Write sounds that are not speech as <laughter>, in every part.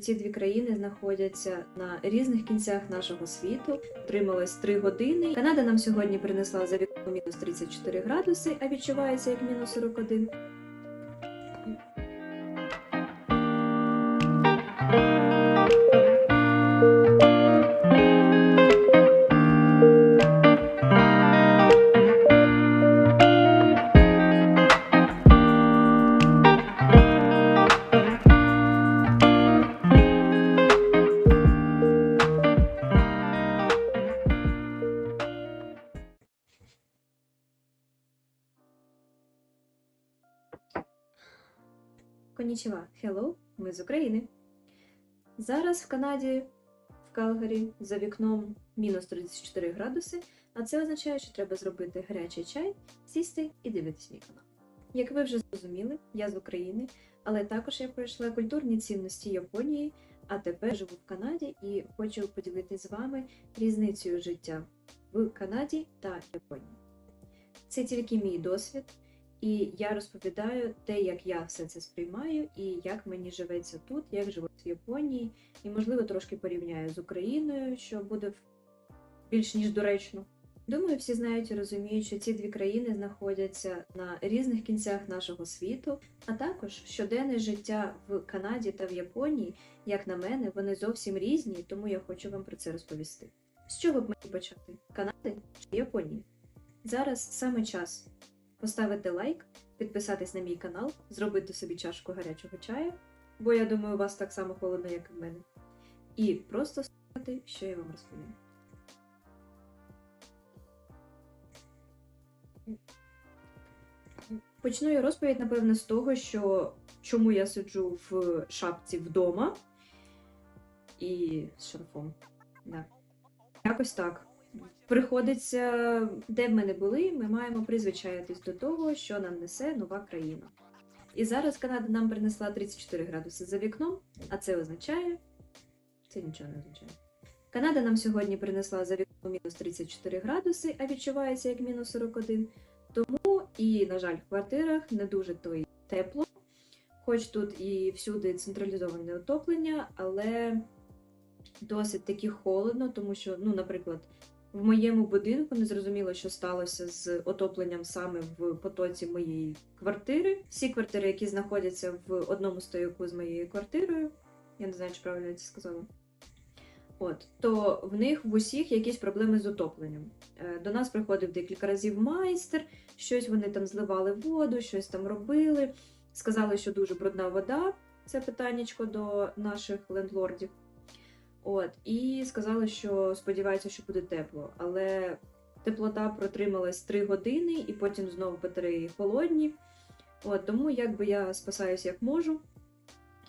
Ці дві країни знаходяться на різних кінцях нашого світу. Трималось 3 години. Канада нам сьогодні принесла за вікном мінус 34 градуси, а відчувається як мінус 41. Конічева, hello, ми з України. Зараз в Канаді, в Калгарі, за вікном мінус 34 градуси, а це означає, що треба зробити гарячий чай, сісти і дивитись мій канал. Як ви вже зрозуміли, я з України, але також я пройшла культурні цінності Японії, а тепер живу в Канаді і хочу поділитися з вами різницею життя в Канаді та Японії. Це тільки мій досвід. І я розповідаю те, як я все це сприймаю, і як мені живеться тут, як живуть в Японії, і, можливо, трошки порівняю з Україною, що буде більш ніж доречно. Думаю, всі знають і розуміють, що ці дві країни знаходяться на різних кінцях нашого світу, а також щоденне життя в Канаді та в Японії, як на мене, вони зовсім різні, тому я хочу вам про це розповісти. З чого б мені почати? Канади чи Японії? Зараз саме час поставити лайк, підписатись на мій канал, зробити собі чашку гарячого чаю, бо я думаю, у вас так само холодно, як і в мене. І просто слухати, що я вам розповім. Почну я розповідь, напевно, з того, що чому я сиджу в шапці вдома і з шарфом. Да. Якось так. Приходиться, де б ми не були, ми маємо призвичаїтись до того, що нам несе нова країна. І зараз Канада нам принесла 34 градуси за вікном, а це означає. Це нічого не означає. Канада нам сьогодні принесла за вікном мінус 34 градуси, а відчувається як мінус 41. Тому і, на жаль, в квартирах не дуже то й тепло, хоч тут і всюди централізоване отоплення, але досить таки холодно, тому що, ну, наприклад, в моєму будинку не зрозуміло, що сталося з отопленням саме в потоці моєї квартири. Всі квартири, які знаходяться в одному стояку з моєю квартирою, я не знаю, чи правильно я це сказала. От, то в них в усіх якісь проблеми з отопленням. Е, До нас приходив декілька разів майстер, щось вони там зливали воду, щось там робили. Сказали, що дуже брудна вода. Це питаннячко до наших лендлордів. От, і сказали, що сподіваються, що буде тепло. Але теплота протрималась 3 години, і потім знову батареї холодні. От, тому якби я спасаюсь як можу.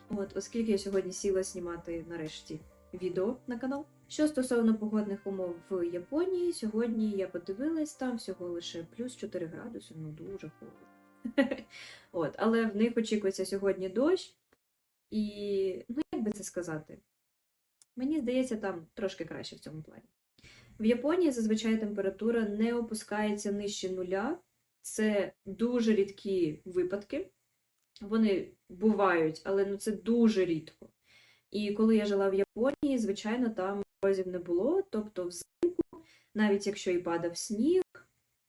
От, оскільки я сьогодні сіла знімати нарешті відео на канал. Що стосовно погодних умов в Японії, сьогодні я подивилась, там всього лише плюс 4 градуси, ну дуже холодно. <laughs> От, але в них очікується сьогодні дощ. І, ну як би це сказати? Мені здається, там трошки краще в цьому плані. В Японії зазвичай температура не опускається нижче нуля. Це дуже рідкі випадки. Вони бувають, але ну, це дуже рідко. І коли я жила в Японії, звичайно, там морозів не було. Тобто, взимку, навіть якщо і падав сніг,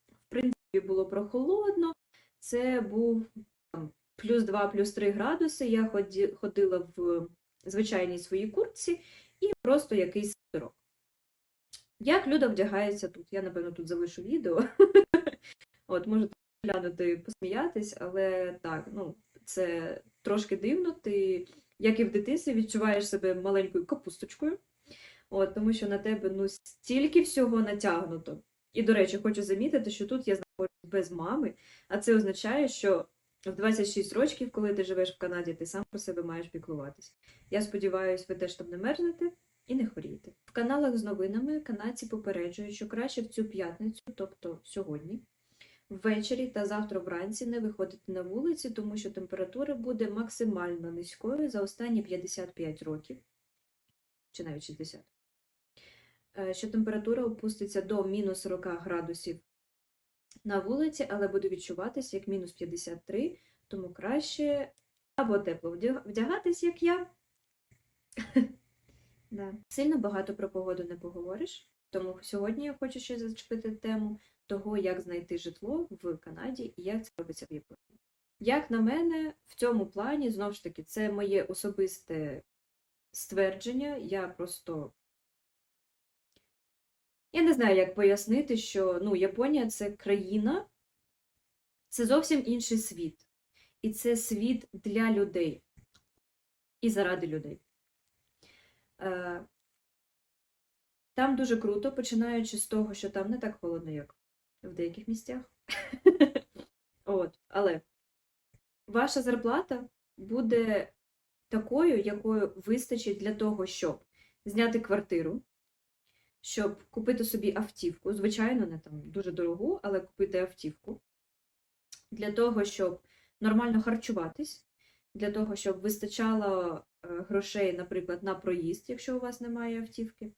в принципі, було прохолодно. Це був там, плюс 2, плюс 3 градуси. Я ходила в звичайній своїй куртці і просто якийсь сирок. Як люди вдягаються тут? Я, напевно, тут залишу відео. <laughs> От, можете глянути, посміятись, але так, ну, це трошки дивно. Ти, як і в дитинстві, відчуваєш себе маленькою капусточкою, от, тому що на тебе ну, стільки всього натягнуто. І, до речі, хочу замітити, що тут я знаходжусь без мами, а це означає, що в 26 років, коли ти живеш в Канаді, ти сам про себе маєш піклуватись. Я сподіваюся, ви теж там не мерзнете і не хворієте. В каналах з новинами канадці попереджують, що краще в цю п'ятницю, тобто сьогодні, ввечері та завтра вранці не виходити на вулиці, тому що температура буде максимально низькою за останні 55 років, чи навіть 60. Е, Що температура опуститься до мінус 40 градусів на вулиці, але буде відчуватись як мінус 53, тому краще або тепло вдягатись, як я, <laughs> Да. Сильно багато про погоду не поговориш, тому сьогодні я хочу ще зачепити тему того, як знайти житло в Канаді і як це робиться в Японії. Як на мене, в цьому плані, знову ж таки, це моє особисте ствердження. Я просто. Я не знаю, як пояснити, що ну, Японія це країна, це зовсім інший світ. І це світ для людей. І заради людей. Е, Там дуже круто, починаючи з того, що там не так холодно, як в деяких місцях. <laughs> От, але ваша зарплата буде такою, якою вистачить для того, щоб зняти квартиру, щоб купити собі автівку. Звичайно, не там дуже дорогу, але купити автівку. Для того, щоб нормально харчуватись, для того, щоб вистачало е, грошей, наприклад, на проїзд, якщо у вас немає автівки.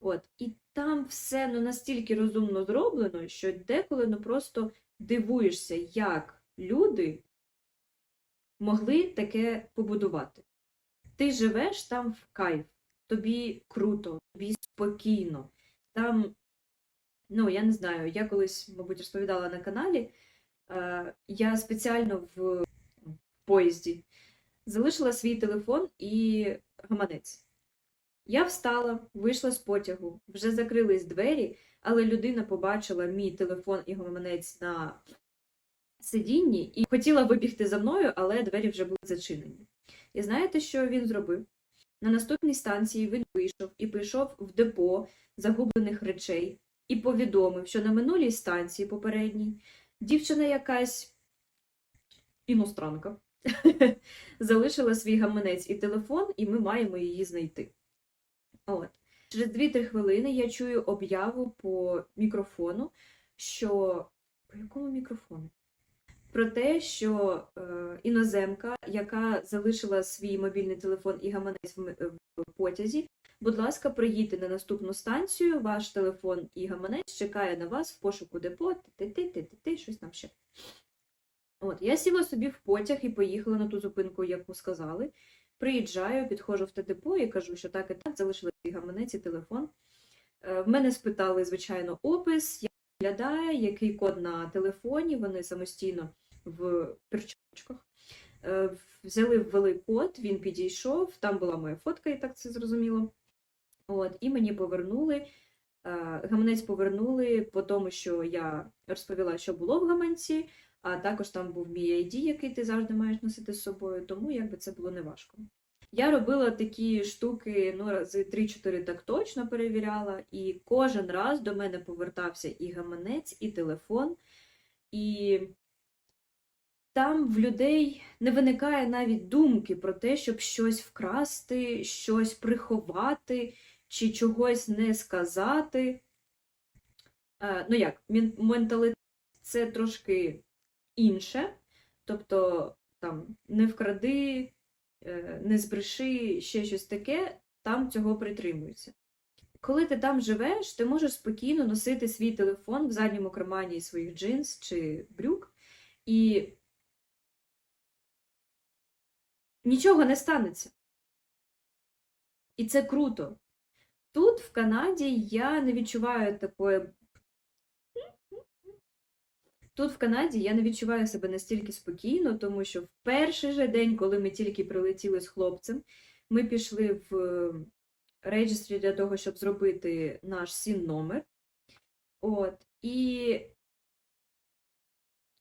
От. І там все ну, настільки розумно зроблено, що деколи ну, просто дивуєшся, як люди могли таке побудувати. Ти живеш там в кайф, тобі круто, тобі спокійно. Там, ну, я не знаю, я колись, мабуть, розповідала на каналі, е, я спеціально в поїзді залишила свій телефон і гаманець. Я встала, вийшла з потягу, вже закрились двері, але людина побачила мій телефон і гаманець на сидінні і хотіла вибігти за мною, але двері вже були зачинені. І знаєте, що він зробив? На наступній станції він вийшов і прийшов в депо загублених речей і повідомив, що на минулій станції попередній дівчина якась іностранка <laughs> залишила свій гаманець і телефон, і ми маємо її знайти. От. Через 2-3 хвилини я чую об'яву по мікрофону, що. По якому мікрофону? Про те, що е, іноземка, яка залишила свій мобільний телефон і гаманець в, в потязі, будь ласка, приїдьте на наступну станцію, ваш телефон і гаманець чекає на вас в пошуку депо, ти-ти-ти-ти-ти, щось там ще. От, я сіла собі в потяг і поїхала на ту зупинку, яку сказали. Приїжджаю, підходжу в те депо і кажу, що так і так, залишили свій гаманець і телефон. Е, В мене спитали, звичайно, опис, як виглядає, який код на телефоні. Вони самостійно в перчаточках. Е, Взяли, ввели код, він підійшов, там була моя фотка, і так це зрозуміло. От, і мені повернули. е, Гаманець повернули по тому, що я розповіла, що було в гаманці, а також там був мій ID, який ти завжди маєш носити з собою, тому якби це було неважко. Я робила такі штуки ну, рази 3-4 так точно перевіряла, і кожен раз до мене повертався і гаманець, і телефон. І там в людей не виникає навіть думки про те, щоб щось вкрасти, щось приховати чи чогось не сказати. Е, ну як, мен- менталітет це трошки інше. Тобто, там, не вкради, е, не збреши, ще щось таке, там цього притримуються. Коли ти там живеш, ти можеш спокійно носити свій телефон в задньому кармані своїх джинс чи брюк, і нічого не станеться. І це круто. Тут, в Канаді, я не відчуваю такої. Тут, в Канаді, я не відчуваю себе настільки спокійно, тому що в перший же день, коли ми тільки прилетіли з хлопцем, ми пішли в реєстрі для того, щоб зробити наш сін номер. От, і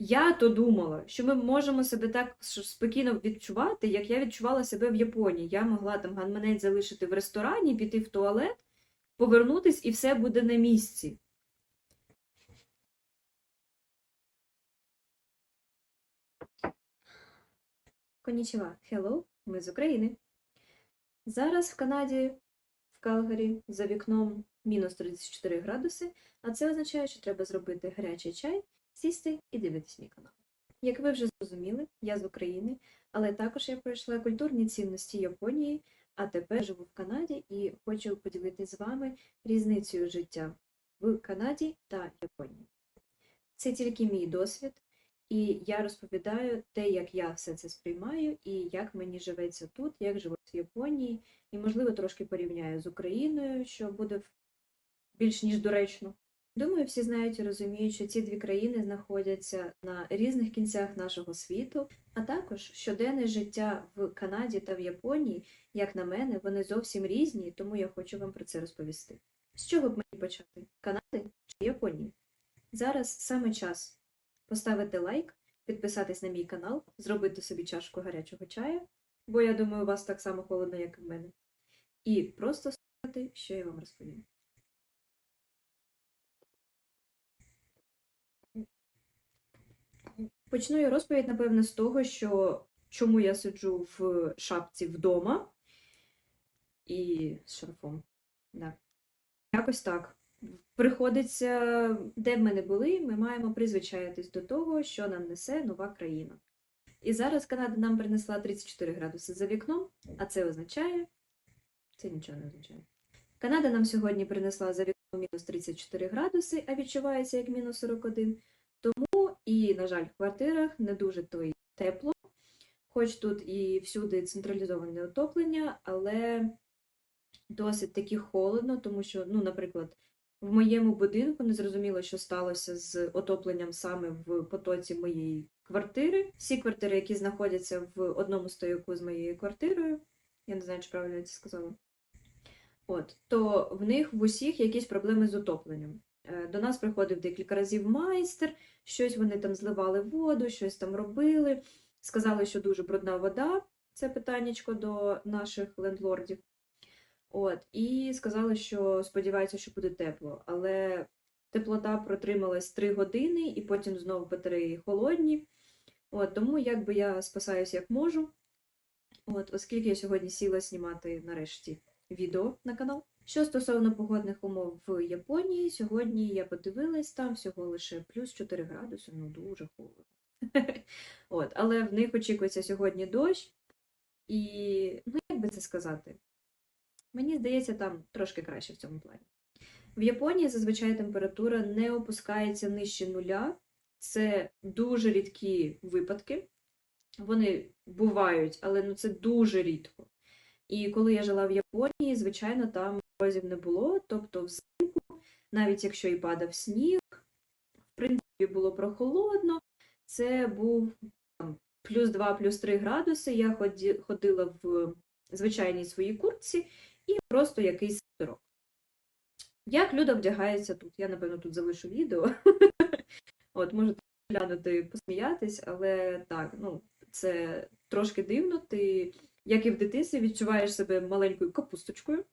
я то думала, що ми можемо себе так спокійно відчувати, як я відчувала себе в Японії. Я могла там гаманець залишити в ресторані, піти в туалет, повернутись і все буде на місці. Конічева, hello, ми з України. Зараз в Канаді, в Калгарі, за вікном мінус 34 градуси, а це означає, що треба зробити гарячий чай, сісти і дивитись мій канал. Як ви вже зрозуміли, я з України, але також я пройшла культурні цінності Японії, а тепер живу в Канаді і хочу поділитися з вами різницею життя в Канаді та Японії. Це тільки мій досвід, І я розповідаю те, як я все це сприймаю, і як мені живеться тут, як живуть в Японії, і, можливо, трошки порівняю з Україною, що буде більш ніж доречно. Думаю, всі знають і розуміють, що ці дві країни знаходяться на різних кінцях нашого світу, а також щоденне життя в Канаді та в Японії, як на мене, вони зовсім різні, тому я хочу вам про це розповісти. З чого б мені почати? Канади чи Японії? Зараз саме час поставити лайк, підписатись на мій канал, зробити собі чашку гарячого чаю, бо я думаю, у вас так само холодно, як і в мене. І просто слухати, що я вам розповім. Почну я розповідь, напевно, з того, що чому я сиджу в шапці вдома і з шарфом. Да. Якось так. Приходиться, де б ми не були, ми маємо призвичаїтись до того, що нам несе нова країна. І зараз Канада нам принесла 34 градуси за вікном, а це означає. Це нічого не означає. Канада нам сьогодні принесла за вікном мінус 34 градуси, а відчувається як мінус 41. І, на жаль, в квартирах не дуже то й тепло, хоч тут і всюди централізоване отоплення, але досить таки холодно, тому що, ну, наприклад, в моєму будинку не зрозуміло, що сталося з отопленням саме в потоці моєї квартири. Всі квартири, які знаходяться в одному стояку з моєю квартирою, я не знаю, чи правильно я це сказала. От, то в них в усіх якісь проблеми з отопленням. Е, До нас приходив декілька разів майстер, щось вони там зливали воду, щось там робили. Сказали, що дуже брудна вода. Це питаннячко до наших лендлордів. От, і сказали, що сподіваються, що буде тепло. Але теплота протрималась 3 години, і потім знову батареї холодні. От, тому якби я спасаюсь як можу. От, оскільки я сьогодні сіла знімати нарешті відео на канал. Що стосовно погодних умов в Японії, сьогодні я подивилась, там всього лише плюс 4 градуси, ну дуже холодно. <laughs> От, але в них очікується сьогодні дощ, і, ну як би це сказати, мені здається, там трошки краще в цьому плані. В Японії зазвичай температура не опускається нижче нуля. Це дуже рідкі випадки. Вони бувають, але ну, це дуже рідко. І коли я жила в Японії, звичайно, там морозів не було. Тобто, взимку, навіть якщо і падав сніг, в принципі, було прохолодно. Це був там, плюс 2, плюс 3 градуси. Я ходила в звичайній своїй куртці і просто якийсь свитерок. Як люди вдягаються тут? Я, напевно, тут залишу відео. <laughs> От, можете глянути, посміятись, але так, ну, це трошки дивно. Ти, як і в дитинстві, відчуваєш себе маленькою капусточкою,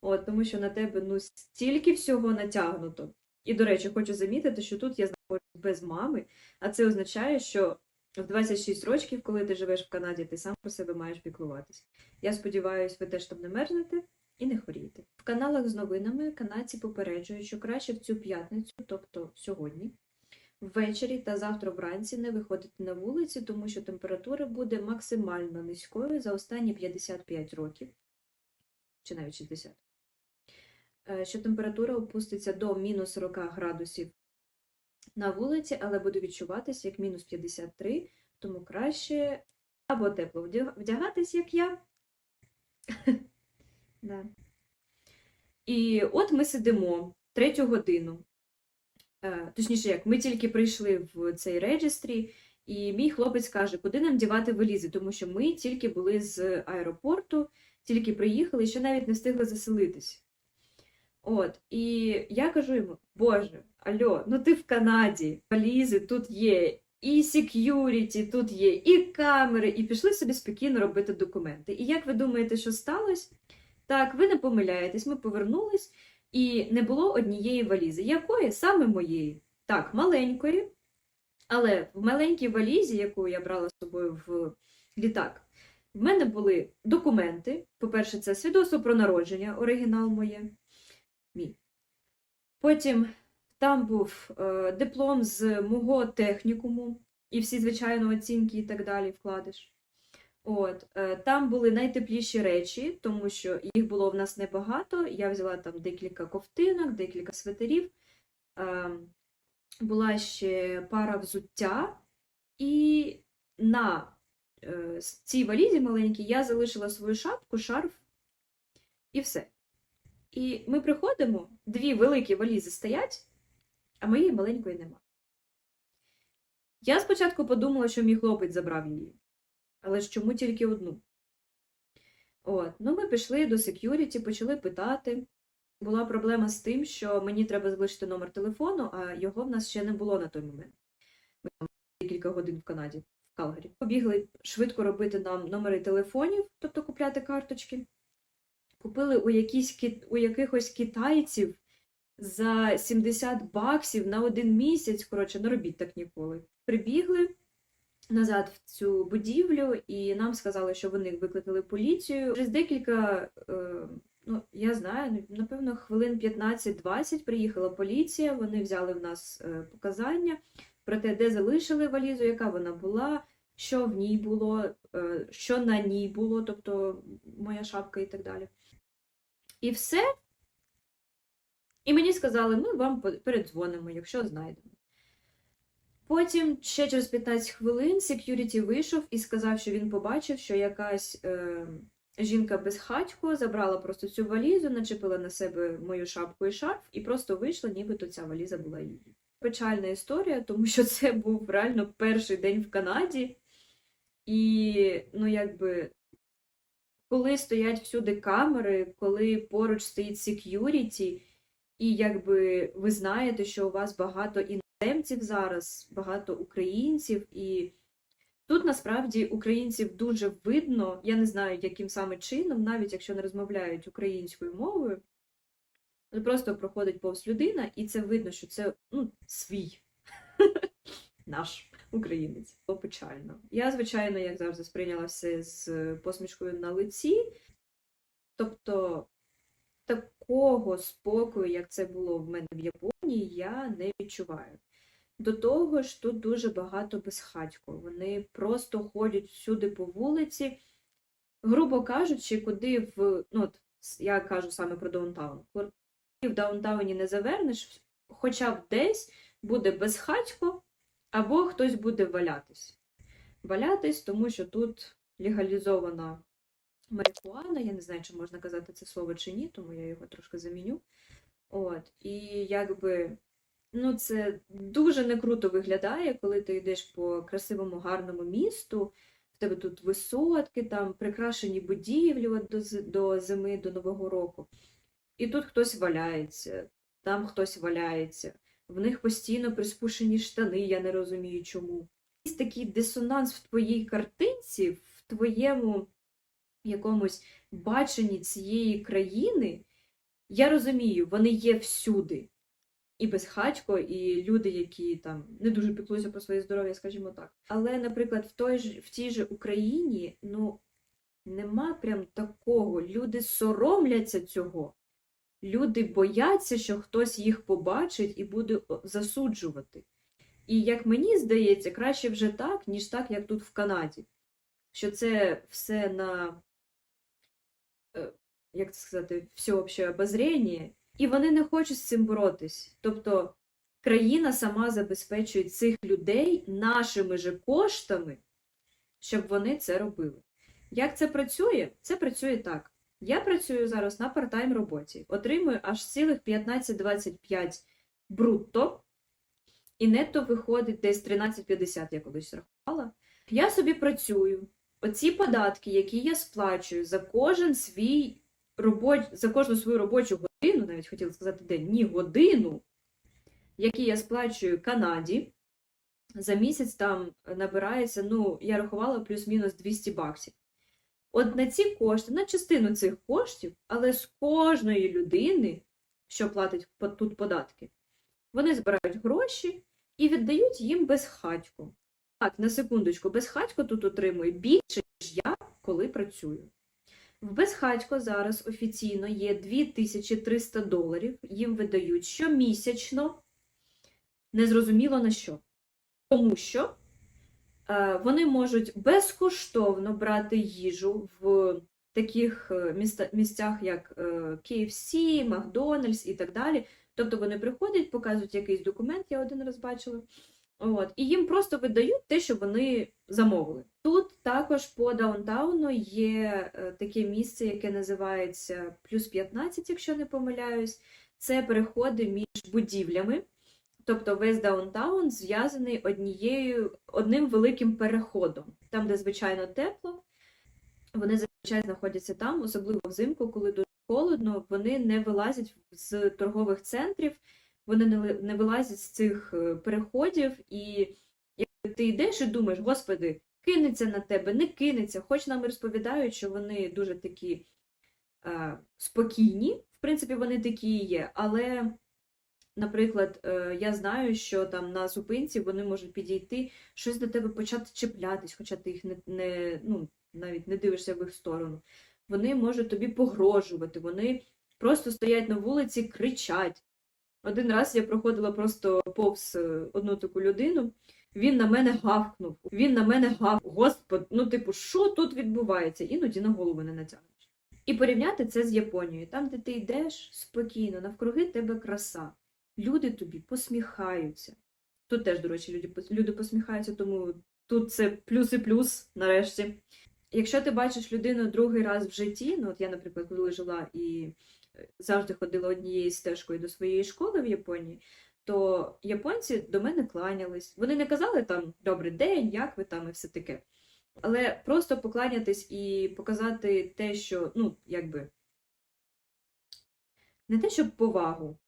от, тому що на тебе ну, стільки всього натягнуто. І, до речі, хочу замітити, що тут я знаходжусь без мами, а це означає, що в 26 років, коли ти живеш в Канаді, ти сам про себе маєш піклуватись. Я сподіваюся, ви теж там не мерзнете і не хворієте. В каналах з новинами канадці попереджують, що краще в цю п'ятницю, тобто сьогодні, ввечері та завтра вранці не виходити на вулиці, тому що температура буде максимально низькою за останні 55 років, чи навіть 60. Е, Що температура опуститься до мінус 40 градусів на вулиці, але буде відчуватися як мінус 53, тому краще або тепло вдягатись, як я. <laughs> І от ми сидимо третю годину. Е, Точніше, як ми тільки прийшли в цей реєстрі, і мій хлопець каже, куди нам дівати валізи, тому що ми тільки були з аеропорту, тільки приїхали ще навіть не встигли заселитись. От, і я кажу йому: Боже, альо, ну ти в Канаді, валізи тут є, і сек'юріті тут є, і камери, і пішли собі спокійно робити документи. І як ви думаєте, що сталося? Так, ви не помиляєтесь, ми повернулись, і не було однієї валізи. Якої? Саме моєї. Так, маленької. Але в маленькій валізі, яку я брала з собою в літак, в мене були документи. По-перше, це свідоцтво про народження, оригінал моє. Мій. Потім там був е, диплом з мого технікуму, і всі, звичайно, оцінки і так далі вкладиш. От, е, там були найтепліші речі, тому що їх було в нас небагато. Я взяла там декілька ковтинок, декілька свитерів. Е, була ще пара взуття, І на е, цій валізі маленькій я залишила свою шапку, шарф і все. І ми приходимо, дві великі валізи стоять, а моєї маленької нема. Я спочатку подумала, що мій хлопець забрав її. Але ж чому тільки одну? От, ну ми пішли до секюріті, почали питати. Була проблема з тим, що мені треба залишити номер телефону, а його в нас ще не було на той момент. Ми там кілька годин в Канаді, в Калгарі. Побігли швидко робити нам номери телефонів, тобто купляти карточки. Купили у, якісь, у якихось китайців за 70 баксів на один місяць. Коротше, не робіть так ніколи. Прибігли назад в цю будівлю, і нам сказали, що вони викликали поліцію. Через декілька, е, ну я знаю, напевно, хвилин 15-20 приїхала поліція. Вони взяли в нас е, показання про те, де залишили валізу, яка вона була, що в ній було, е, що на ній було, тобто моя шапка і так далі. І все. І мені сказали, ми вам передзвонимо, якщо знайдемо. Потім ще через 15 хвилин сек'юріті вийшов і сказав, що він побачив, що якась е, жінка безхатько забрала просто цю валізу, начепила на себе мою шапку і шарф, і просто вийшла, нібито ця валіза була її. Печальна історія, тому що це був реально перший день в Канаді. І, ну, якби, коли стоять всюди камери, коли поруч стоїть сек'юріті, і якби ви знаєте, що у вас багато іноземців зараз, багато українців, і тут насправді українців дуже видно. Я не знаю, яким саме чином, навіть якщо не розмовляють українською мовою, ну, просто проходить повз людина, і це видно, що це ну, свій <laughs> наш українець. Було. Я, звичайно, як завжди, сприйняла все з посмішкою на лиці. Тобто такого спокою, як це було в мене в Японії, я не відчуваю. До того ж, тут дуже багато безхатько. Вони просто ходять всюди по вулиці, грубо кажучи, куди в. Ну, от, я кажу саме про даунтаун. Куди в даунтауні не завернеш, хоча б десь буде безхатько, або хтось буде валятись. Валятись, тому що тут легалізована марихуана, я не знаю, чи можна казати це слово чи ні, тому я його трошки заміню. От, і якби, ну, це дуже не круто виглядає, коли ти йдеш по красивому, гарному місту, в тебе тут висотки, там прикрашені будівлі до, до зими, до Нового року. І тут хтось валяється, там хтось валяється, в них постійно приспушені штани, я не розумію чому. Є такий дисонанс в твоїй картинці, в твоєму якомусь баченні цієї країни, я розумію, вони є всюди. І безхатько, і люди, які там не дуже піклуються про своє здоров'я, скажімо так. Але, наприклад, в той ж в тій же Україні, ну, нема прям такого. Люди соромляться цього. Люди бояться, що хтось їх побачить і буде засуджувати. І як мені здається, краще вже так, ніж так, як тут в Канаді. Що це все на, е, як це сказати, всеобще обозріння, і вони не хочуть з цим боротись. Тобто країна сама забезпечує цих людей нашими же коштами, щоб вони це робили. Як це працює? Це працює так. Я працюю зараз на парт-тайм роботі, отримую аж цілих 15-25 брутто, і нетто виходить десь 13,50, я колись рахувала. Я собі працюю. Оці податки, які я сплачую за кожен свій робоч... за кожну свою робочу годину, навіть хотіла сказати день, ні, годину, які я сплачую Канаді, за місяць там набирається, ну, я рахувала плюс-мінус 200 баксів. От на ці кошти, на частину цих коштів, але з кожної людини, що платить тут податки, вони збирають гроші і віддають їм безхатько. Так, на секундочку, безхатько тут отримує більше, ніж я, коли працюю. В безхатько зараз офіційно є 2300 доларів, їм видають щомісячно, незрозуміло на що. Тому що е, вони можуть безкоштовно брати їжу в таких е, місцях, як е, KFC, Макдональдс і так далі. Тобто вони приходять, показують якийсь документ, я один раз бачила, От, і їм просто видають те, що вони замовили. Тут також по даунтауну є е, таке місце, яке називається плюс 15, якщо не помиляюсь. Це переходи між будівлями. Тобто весь даунтаун зв'язаний однією одним великим переходом, там, де звичайно тепло. Вони зазвичай знаходяться там, особливо взимку, коли дуже холодно, вони не вилазять з торгових центрів, вони не, не вилазять з цих е, переходів, і як ти йдеш і думаєш, господи, кинеться на тебе, не кинеться. Хоч нам розповідають, що вони дуже такі е, спокійні, в принципі, вони такі є, але. Наприклад, е, я знаю, що там на зупинці вони можуть підійти, щось до тебе почати чіплятись, хоча ти їх не, не ну, навіть не дивишся в їх сторону. Вони можуть тобі погрожувати, вони просто стоять на вулиці, кричать. Один раз я проходила просто повз е, одну таку людину, він на мене гавкнув, він на мене гавкнув. Господи, ну типу, що тут відбувається? Іноді на голову не натягнеш. І порівняти це з Японією. Там, де ти йдеш спокійно, навкруги тебе краса. Люди тобі посміхаються. Тут теж, до речі, люди, люди посміхаються, тому тут це плюс і плюс нарешті. Якщо ти бачиш людину другий раз в житті, ну от я, наприклад, коли жила і завжди ходила однією стежкою до своєї школи в Японії, то японці до мене кланялись. Вони не казали там добрий день, як ви там і все таке. Але просто покланятись і показати те, що, ну, якби, не те, щоб повагу.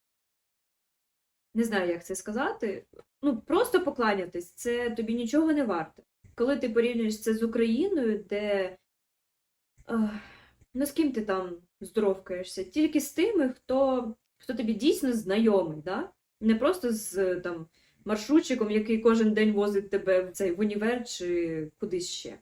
Не знаю, як це сказати. Ну, просто покланятись, це тобі нічого не варте. Коли ти порівнюєш це з Україною, де ну з ким ти там здоровкаєшся? Тільки з тими, хто, хто тобі дійсно знайомий, да? не просто з там, маршрутчиком, який кожен день возить тебе в цей в універ чи кудись ще.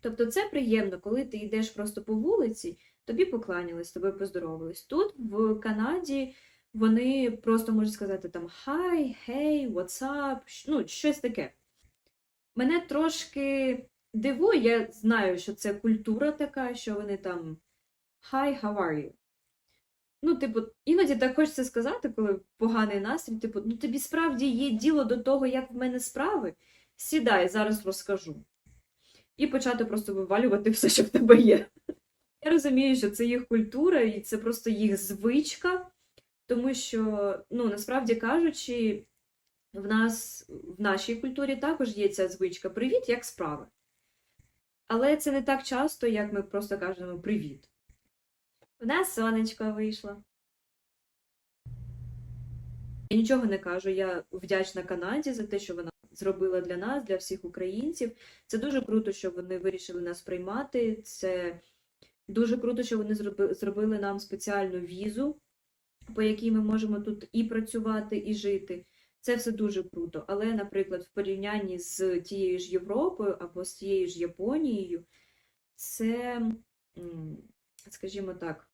Тобто це приємно, коли ти йдеш просто по вулиці, тобі покланялись, тобі поздоровались. Тут в Канаді вони просто можуть сказати там hi, hey, what's ну, щось таке. Мене трошки дивує, я знаю, що це культура така, що вони там Hi, how are you? Ну, типу, іноді так хочеться сказати, коли поганий настрій, типу, ну тобі справді є діло до того, як в мене справи. Сідай, зараз розкажу. І почати просто вивалювати <laughs> все, що в тебе є. Я розумію, що це їх культура і це просто їх звичка, тому що, ну, насправді кажучи, в нас в нашій культурі також є ця звичка Привіт, як справи. Але це не так часто, як ми просто кажемо привіт. У нас сонечко вийшло. Я нічого не кажу. Я вдячна Канаді за те, що вона зробила для нас, для всіх українців. Це дуже круто, що вони вирішили нас приймати. Це дуже круто, що вони зробили нам спеціальну візу, по якій ми можемо тут і працювати, і жити. Це все дуже круто. Але, наприклад, в порівнянні з тією ж Європою або з тією ж Японією, це, скажімо так,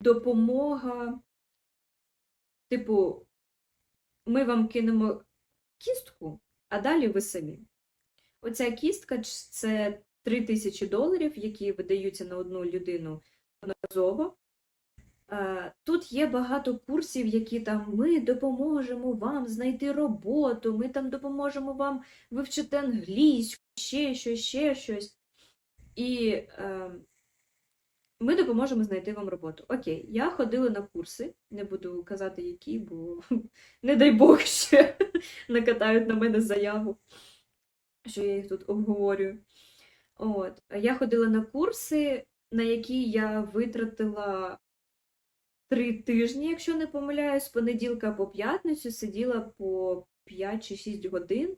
допомога, типу, ми вам кинемо кістку, а далі ви самі. Оця кістка це 3 тисячі доларів, які видаються на одну людину одноразово. Е, Тут є багато курсів, які там ми допоможемо вам знайти роботу, ми там допоможемо вам вивчити англійську, ще щось, ще щось. І е, ми допоможемо знайти вам роботу. Окей, я ходила на курси, не буду казати які, бо <laughs> не дай Бог ще <laughs> накатають на мене заяву, що я їх тут обговорюю. От, я ходила на курси, на які я витратила три тижні, якщо не помиляюсь, з понеділка по п'ятницю сиділа по 5 чи 6 годин.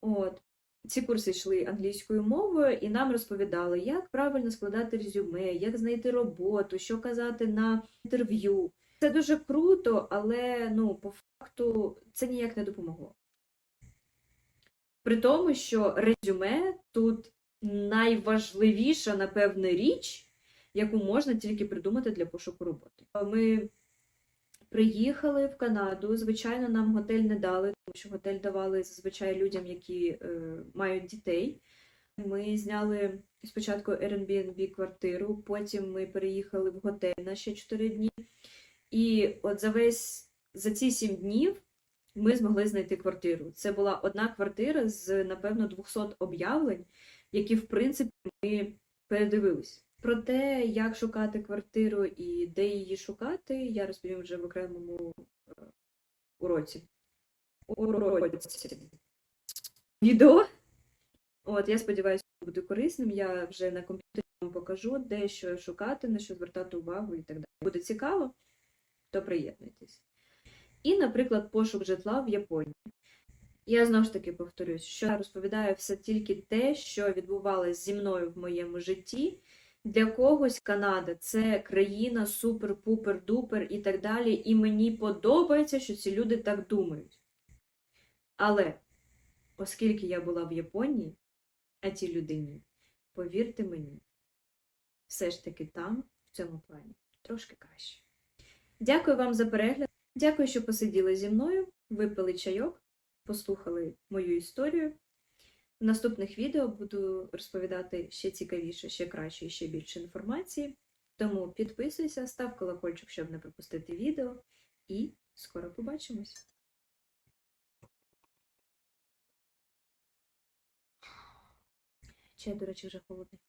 От. Ці курси йшли англійською мовою, і нам розповідали, як правильно складати резюме, як знайти роботу, що казати на інтерв'ю. Це дуже круто, але ну, по факту це ніяк не допомогло. При тому, що резюме тут найважливіша, напевне, річ, яку можна тільки придумати для пошуку роботи. Ми приїхали в Канаду. Звичайно, нам готель не дали, тому що готель давали зазвичай людям, які е, мають дітей. Ми зняли спочатку Airbnb квартиру, потім ми переїхали в готель на ще 4 дні. І от за весь за ці 7 днів ми змогли знайти квартиру. Це була одна квартира з, напевно, 200 об'явлень, які, в принципі, ми передивились. Про те, як шукати квартиру і де її шукати, я розповім вже в окремому е, уроці. Уроці. Відео. От, я сподіваюся, що буде корисним. Я вже на комп'ютері вам покажу, де що шукати, на що звертати увагу і так далі. Буде цікаво, то приєднуйтесь. І, наприклад, пошук житла в Японії. Я знову ж таки повторюсь, що я розповідаю все тільки те, що відбувалося зі мною в моєму житті. Для когось Канада це країна супер-пупер-дупер і так далі. І мені подобається, що ці люди так думають. Але, оскільки я була в Японії, а ті людині, повірте мені, все ж таки там, в цьому плані, трошки краще. Дякую вам за перегляд. Дякую, що посиділи зі мною, випили чайок, послухали мою історію. В наступних відео буду розповідати ще цікавіше, ще краще і ще більше інформації. Тому підписуйся, став колокольчик, щоб не пропустити відео. І скоро побачимось! Чай, до речі, вже холодний.